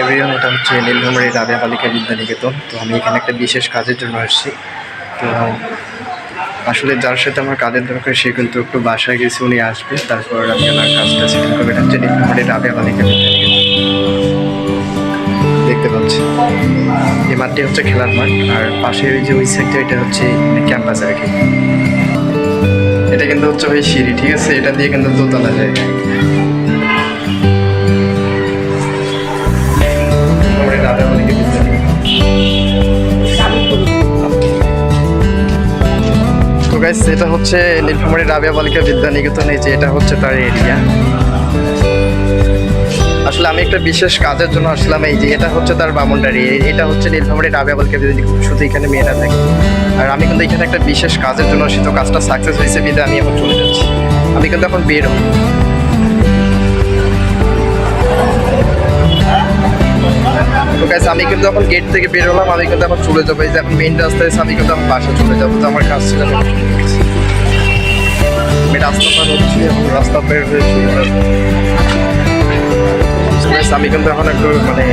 Everyone এটা হচ্ছে নীলভূমির রাবিয়া বালিকা বিদ্যানিকেতন। তো আমি এখানে একটা বিশেষ কাজের জন্য আসছি। তো আসলে যার সাথে আমার কাজের দরকার, সে কিন্তু একটু বাসায় গেছে, উনি আসবে তারপর আমি আমার কাজটা সেটেল করব এটা হচ্ছে নীলভূমির রাবিয়া বালিকা বিদ্যানিকেতন। দেখতে পাচ্ছি। এই মাঠটি হচ্ছে খেলার মাঠ, আর পাশের যে ওই সাইডটা এটা হচ্ছে ক্যাম্পাস আর কি। এটা কিন্তু হচ্ছে ওই সিঁড়ি, ঠিক আছে? এটা দিয়ে কিন্তু দোতলা যায়। গাইস এটা হচ্ছে নীলফামারী রাবিয়া বালিকা বিদ্যানিকেতন এই যে এটা হচ্ছে তার এরিয়া আসলে আমি একটা বিশেষ কাজের জন্য আসলাম এই যে এটা হচ্ছে তার বামুনডারি এটা হচ্ছে নীলফামারী রাবিয়া বালিকা বিদ্যানিকেতন, শুধু এখানে মেয়েরা থাকে। আর আমি কিন্তু এখানে একটা বিশেষ কাজের জন্য আসি, তো কাজটা সাকসেস হয়েছে বিদ্যা, আমি এখন চলে যাচ্ছি। আমি কিন্তু এখন বের হব। তো আমি কিন্তু এখন গেট থেকে বের হলাম, আমি কিন্তু এখন চলে যাব। এই যে এখন মেইন রাস্তায় আমি কিন্তু এখন বাসা চলে যাব। তো আমার কাজ ছিল আমি রাস্তা পার রাস্তা বের হয়ে আমি কিন্তু এখন একটু মানে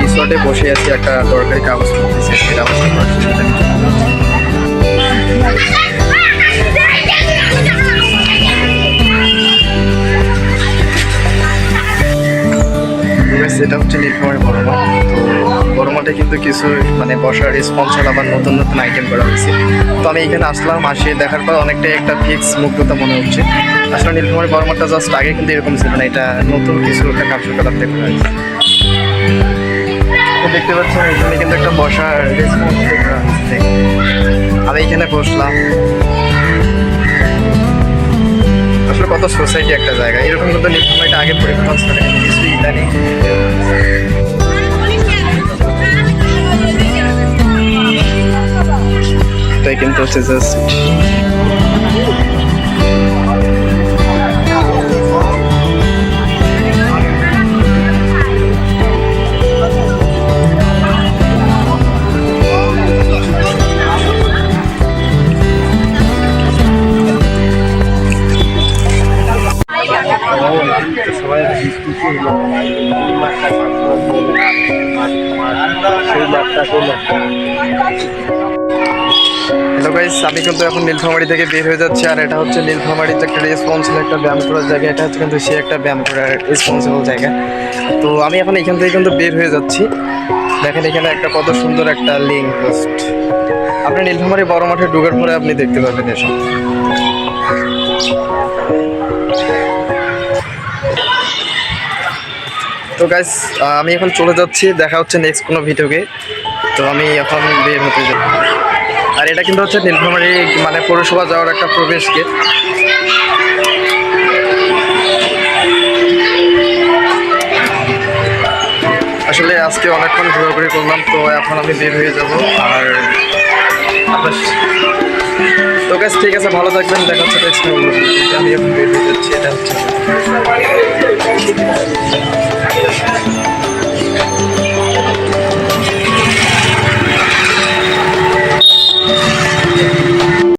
রিসর্টে বসে আছি, একটা দরকারি কাগজ করতেছি সেটা এটা হচ্ছে নীলফামারী বড় মাঠ তো বড় মাঠে কিন্তু কিছু মানে বসার রেসপন্স স্পন্সর আবার নতুন নতুন আইটেম করা হয়েছে। তো আমি এখানে আসলাম, আসে দেখার পর অনেকটাই একটা ফিক্স মুগ্ধতা মনে হচ্ছে। আসলে নীলফামারী বড় মাঠটা জাস্ট আগে কিন্তু এরকম ছিল না, এটা নতুন কিছু একটা কার্যকলাপ দেখা হয়েছে। দেখতে পাচ্ছেন, এখানে কিন্তু একটা বসার রেসপন্স করা আমি এখানে বসলাম। আসলে কত সোসাইটি একটা জায়গা। এরকম কিন্তু নীলফামারীটা আগে পরিবর্তন ছিল কিন্তু হচ্ছে জাস্ট এই মাঠটা সেই মাঠটা হ্যালো গাইস আমি কিন্তু এখন নীলফামারি থেকে বের হয়ে যাচ্ছি আর এটা হচ্ছে নীলফামারিতে একটা রেসপন্সিবল একটা ব্যায়াম করার জায়গা। এটা হচ্ছে কিন্তু সে একটা ব্যায়াম করার রেসপন্সিবল জায়গা। তো আমি এখন এখান থেকে কিন্তু বের হয়ে যাচ্ছি। দেখেন এখানে একটা কত সুন্দর একটা লিঙ্ক পোস্ট। আপনি নীলফামারি বড় মাঠে ঢুকার পরে আপনি দেখতে পাবেন এসব। তো গাইস আমি এখন চলে যাচ্ছি। দেখা হচ্ছে নেক্সট কোনো ভিডিওকে তো আমি এখন বের হতে যাই আর এটা কিন্তু হচ্ছে নীলফামারী মানে পৌরসভা যাওয়ার একটা প্রবেশ গেট। আসলে আজকে অনেকক্ষণ ঘোরাঘুরি করলাম, তো এখন আমি বের হয়ে যাব। আর তো গাছ ঠিক আছে, ভালো থাকবেন, দেখা হচ্ছে আমি এখন বের হয়ে যাচ্ছি, এটা হচ্ছে